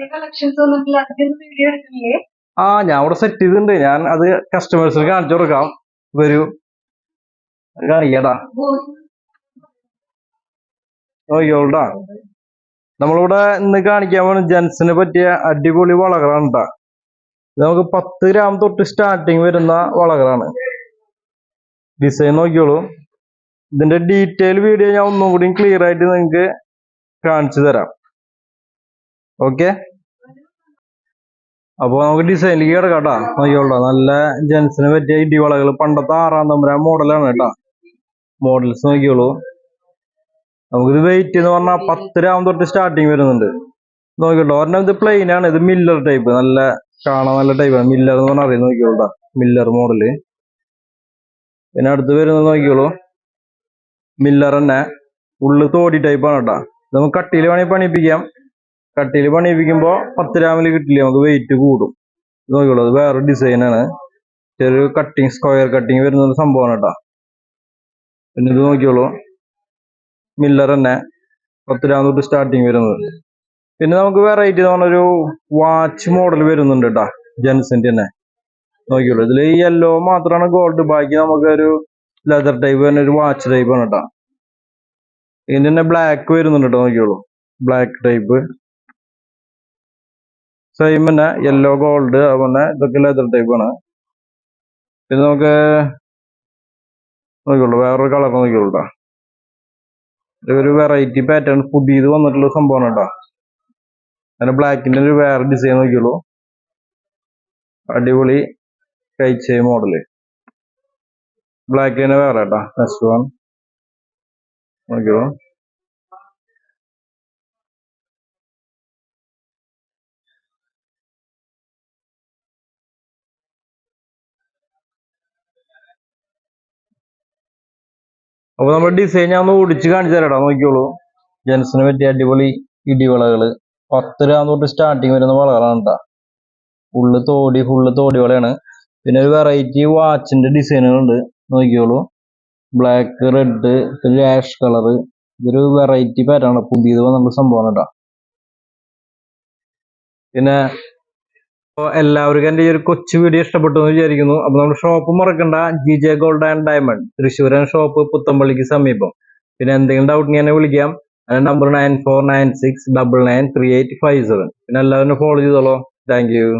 Video ആ ഞാൻ അവിടെ സെറ്റ് ചെയ്തിട്ടുണ്ട്. ഞാൻ അത് കസ്റ്റമേഴ്സിന് കാണിച്ചു കൊടുക്കാം. വരൂ. കാണിക്കടാ. കാണിക്കട്ടാ നോക്കിയോളാ നമ്മളിവിടെ ഇന്ന് കാണിക്കാൻ പോകുന്ന ജെൻസിന് പറ്റിയ അടിപൊളി വളകളാണ് കേട്ടാ നമുക്ക് പത്ത് ഗ്രാം തൊട്ട് സ്റ്റാർട്ടിങ് വരുന്ന വളകളാണ്. ഡിസൈൻ നോക്കിയോളൂ ഇതിന്റെ ഡീറ്റെയിൽ വീഡിയോ ഞാൻ ഒന്നും കൂടി ക്ലിയർ ആയിട്ട് നിങ്ങൾക്ക് കാണിച്ചു തരാം. ഓക്കെ അപ്പൊ നമുക്ക് ഡിസൈൻ കിടക്കാം കേട്ടാ നോക്കിയോളൂ നല്ല ജെൻസിന് പറ്റിയ ഇടിവളകൾ. പണ്ടത്തെ ആറാം തമ്പുരാൻ മോഡലാണ് കേട്ടാ. മോഡൽസ് നോക്കിയോളൂ നമുക്കിത് വെയിറ്റ് എന്ന് പറഞ്ഞാൽ പത്ത് രാവും തൊട്ട് സ്റ്റാർട്ടിങ് വരുന്നുണ്ട്. നോക്കിയോട്ടോ ഒരെണ്ണം ഇത് പ്ലെയിൻ ആണ്. ഇത് മില്ലർ ടൈപ്പ് നല്ല കാണാൻ നല്ല ടൈപ്പാണ് മില്ലർ എന്ന് പറഞ്ഞാൽ അറിയാം. നോക്കിയോളൂ മില്ലർ മോഡൽ പിന്നെ അടുത്ത് വരുന്നത് നോക്കിയോളൂ മില്ലർ തന്നെ. ഉള്ളു തോടി ടൈപ്പാണ് കേട്ടോ. നമുക്ക് കട്ടിയിൽ വേണമെങ്കിൽ പണിയിപ്പിക്കാം. കട്ടിയിൽ പണിയിപ്പിക്കുമ്പോൾ പത്ത് ഗ്രാമിൽ കിട്ടില്ല? നമുക്ക് വെയിറ്റ് കൂടും. നോക്കിയുള്ളൂ നോക്കിയോളൂ അത് വേറെ ഡിസൈനാണ് ചെറിയ കട്ടിങ് സ്ക്വയർ കട്ടിങ് വരുന്ന ഒരു സംഭവമാണ് കേട്ടോ. പിന്നെ ഇത് നോക്കിയോളൂ മില്ലർ തന്നെ പത്ത് ഗ്രാം തൊട്ട് സ്റ്റാർട്ടിങ് വരുന്നത്. പിന്നെ നമുക്ക് വെറൈറ്റി എന്ന് പറഞ്ഞൊരു വാച്ച് മോഡൽ വരുന്നുണ്ട് കേട്ടാ ജെൻസിന്റെ തന്നെ. നോക്കിയുള്ളൂ ഇതിൽ യെല്ലോ മാത്രമാണ് ഗോൾഡ് ബാക്കി നമുക്ക് ഒരു ലെതർ ടൈപ്പ് തന്നെ ഒരു വാച്ച് ടൈപ്പ് ആണ് കേട്ടോ. ഇതിന്റെ തന്നെ ബ്ലാക്ക് വരുന്നുണ്ട് കേട്ടോ നോക്കിയോളൂ ബ്ലാക്ക് ടൈപ്പ് തന്നെ യെല്ലോ ഗോൾഡ് അതുപോലെ ഇതൊക്കെ ലെതർ ടൈപ്പ് ആണ്. പിന്നെ നമുക്ക് നോക്കിയുള്ളൂ വേറൊരു കളർ നോക്കിയുള്ളൂ കേട്ടോ ഇതൊരു വെറൈറ്റി പാറ്റേൺ പുതിയത് വന്നിട്ടുള്ള സംഭവമാണ് കേട്ടോ അങ്ങനെ ബ്ലാക്കിന്റെ ഒരു വേറെ ഡിസൈൻ നോക്കിയുള്ളൂ അടിപൊളി കഴിച്ച മോഡൽ ബ്ലാക്ക് തന്നെ വേറെ കേട്ടോ നെക്സ്റ്റ് വൺ നോക്കിയോളൂ അപ്പൊ നമ്മുടെ ഡിസൈൻ ഞാൻ ഒന്ന് ഓടിച്ച് കാണിച്ചു തരാടാ നോക്കിയോളൂ ജെൻസിന് പറ്റിയ അടിപൊളി ഇടിവളകൾ. പത്ത് രൂപ തൊട്ട് സ്റ്റാർട്ടിങ് വരുന്ന വളകളാണ് കേട്ടോ ഫുള്ള് തോടി ഫുള്ള് തോടി വളയാണ്. പിന്നെ ഒരു വെറൈറ്റി വാച്ചിന്റെ ഡിസൈനുകളുണ്ട് നോക്കിയോളൂ ബ്ലാക്ക് റെഡ് പിന്നെ ആഷ് കളറ് ഇതൊരു വെറൈറ്റി പാറ്റാണ് പുതിയത് വന്നിട്ടുള്ള സംഭവം കേട്ടോ പിന്നെ അപ്പൊ എല്ലാവർക്കും എന്റെ ഈ ഒരു കൊച്ചു വീഡിയോ ഇഷ്ടപ്പെട്ടു എന്ന് വിചാരിക്കുന്നു. അപ്പൊ നമ്മൾ ഷോപ്പ് മറക്കണ്ട. G J gold and diamond തൃശ്ശൂരൻ shop പുത്തമ്പള്ളിക്ക് സമീപം. പിന്നെ എന്തെങ്കിലും ഡൗട്ട് ഞാൻ വിളിക്കാം. അതിന്റെ number nine four nine six double nine three eight five seven പിന്നെ എല്ലാവരും ഫോളോ ചെയ്തോളൂ. Thank you